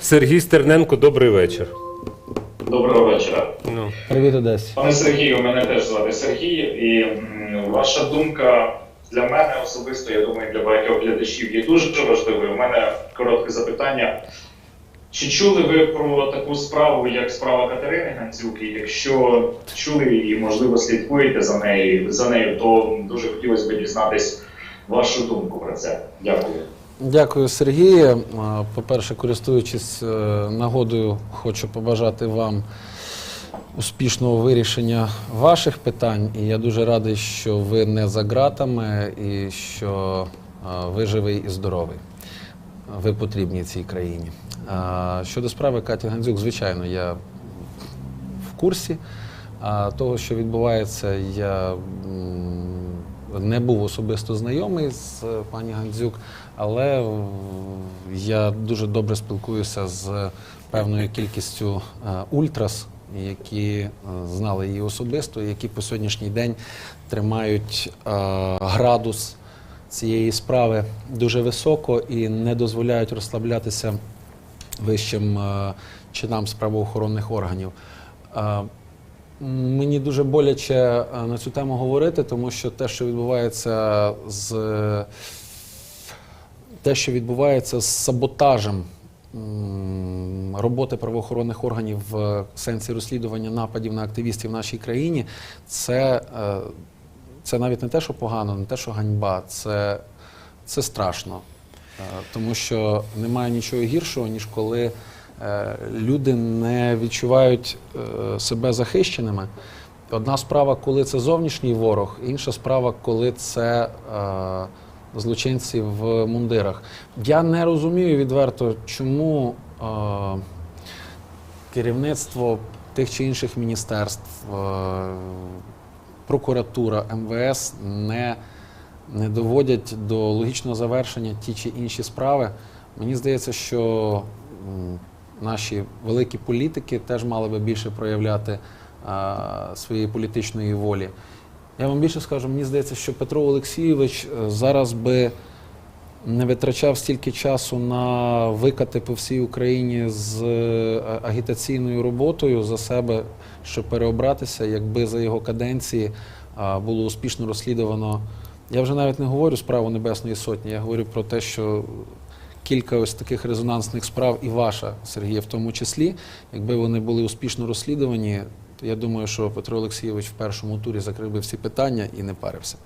Сергій Стерненко, добрий вечір. Доброго вечора. Ну. Привіт, Одесі. Пане Сергію, мене теж звати Сергій, і ваша думка для мене особисто, я думаю, для багатьох глядачів є дуже важливою. У мене коротке запитання. Чи чули ви про таку справу, як справа Катерини Гандзюк? І якщо чули і, можливо, слідкуєте за нею, за нею, то дуже хотілося б дізнатись вашу думку про це. Дякую. Дякую, Сергію. По-перше, користуючись е, нагодою, хочу побажати вам успішного вирішення ваших питань. І я дуже радий, що ви не за ґратами і що ви живий і здоровий. Ви потрібні цій країні. Щодо справи Каті Гандзюк, звичайно, я в курсі. Того, що відбувається, я не був особисто знайомий з е, пані Гандзюк, але я дуже добре спілкуюся з певною кількістю е, ультрас, які е, знали її особисто, які по сьогоднішній день тримають градус цієї справи дуже високо і не дозволяють розслаблятися вищим чинам з правоохоронних органів. Мені дуже боляче е, на цю тему говорити, тому що те, що відбувається з те, що відбувається з саботажем роботи правоохоронних органів в сенсі розслідування нападів на активістів в нашій країні, це, е, це навіть не те, що погано, не те, що ганьба, це, це страшно. Е, Тому що немає нічого гіршого, ніж коли люди не відчувають е, себе захищеними. Одна справа, коли це зовнішній ворог, інша справа, коли це е, злочинці в мундирах. Я не розумію відверто, чому е, керівництво тих чи інших міністерств, е, прокуратура, МВС не, не доводять до логічного завершення ті чи інші справи. Мені здається, що наші великі політики теж мали би більше проявляти а, своєї політичної волі. Я вам більше скажу, мені здається, що Петро Олексійович е, зараз би не витрачав стільки часу на викати по всій Україні з е, агітаційною роботою за себе, щоб переобратися, якби за його каденції було успішно розслідувано. Я вже навіть не говорю справу Небесної Сотні, я говорю про те, що кілька ось таких резонансних справ, і ваша, Сергія, в тому числі, якби вони були успішно розслідувані, то я думаю, що Петро Олексійович в першому турі закрив би всі питання і не парився.